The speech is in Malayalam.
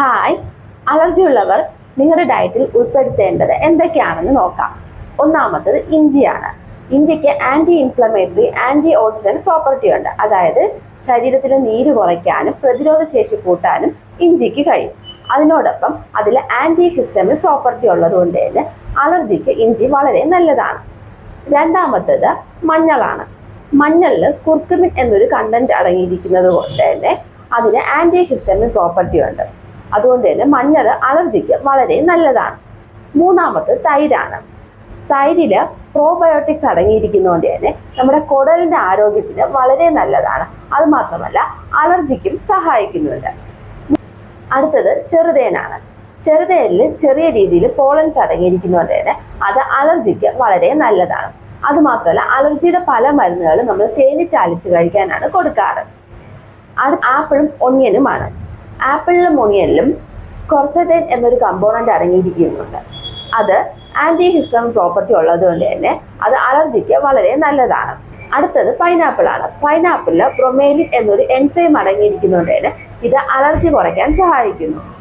ഹായ്. അലർജി ഉള്ളവർ നിങ്ങളുടെ ഡയറ്റിൽ ഉൾപ്പെടുത്തേണ്ടത് എന്തൊക്കെയാണെന്ന് നോക്കാം. ഒന്നാമത്തത് ഇഞ്ചിയാണ്. ഇഞ്ചിക്ക് anti inflammatory anti oxidant property ഉണ്ട്. അതായത് ശരീരത്തിലെ നീര് കുറയ്ക്കാനും പ്രതിരോധ ശേഷി കൂട്ടാനും ഇഞ്ചിക്ക് കഴിയും. അതിനോടൊപ്പം അതിൽ ആന്റി ഹിസ്റ്റമിക് പ്രോപ്പർട്ടി ഉള്ളതുകൊണ്ട് തന്നെ അലർജിക്ക് ഇഞ്ചി വളരെ നല്ലതാണ്. രണ്ടാമത്തേത് മഞ്ഞളാണ്. മഞ്ഞളിൽ കുർക്കുമിൻ എന്നൊരു കണ്ടന്റ് അടങ്ങിയിരിക്കുന്നത് കൊണ്ട് തന്നെ അതിന് ആന്റി ഹിസ്റ്റമിക് പ്രോപ്പർട്ടി ഉണ്ട്. അതുകൊണ്ട് തന്നെ മഞ്ഞൾ അലർജിക്ക് വളരെ നല്ലതാണ്. മൂന്നാമത് തൈരാണ്. തൈരിൽ പ്രോബയോട്ടിക്സ് അടങ്ങിയിരിക്കുന്നതുകൊണ്ട് തന്നെ നമ്മുടെ കുടലിന്റെ ആരോഗ്യത്തിന് വളരെ നല്ലതാണ്. അത് മാത്രമല്ല അലർജിക്കും സഹായിക്കുന്നുണ്ട്. അടുത്തത് ചെറുതേനാണ്. ചെറുതേനിൽ ചെറിയ രീതിയിൽ പോളൻസ് അടങ്ങിയിരിക്കുന്നതുകൊണ്ട് തന്നെ അത് അലർജിക്ക് വളരെ നല്ലതാണ്. അതുമാത്രമല്ല അലർജിയുടെ പല മരുന്നുകളും നമ്മൾ തേനി തേനിച്ചാലിച്ച് കഴിക്കാനാണ് കൊടുക്കാറ്. ആപ്പിളും ഒണിയനുമാണ് ആപ്പിളിലും മുണിയലിലും കൊർസെറ്റൈൻ എന്നൊരു കമ്പോണന്റ് അടങ്ങിയിരിക്കുന്നുണ്ട്. അത് ആന്റി ഹിസ്റ്റം പ്രോപ്പർട്ടി ഉള്ളതുകൊണ്ട് തന്നെ അത് അലർജിക്ക് വളരെ നല്ലതാണ്. അടുത്തത് പൈനാപ്പിൾ ആണ്. പൈനാപ്പിളിൽ ബ്രൊമേലിൻ എന്നൊരു എൻസൈം അടങ്ങിയിരിക്കുന്നതുകൊണ്ട് തന്നെ ഇത് അലർജി കുറയ്ക്കാൻ സഹായിക്കുന്നു.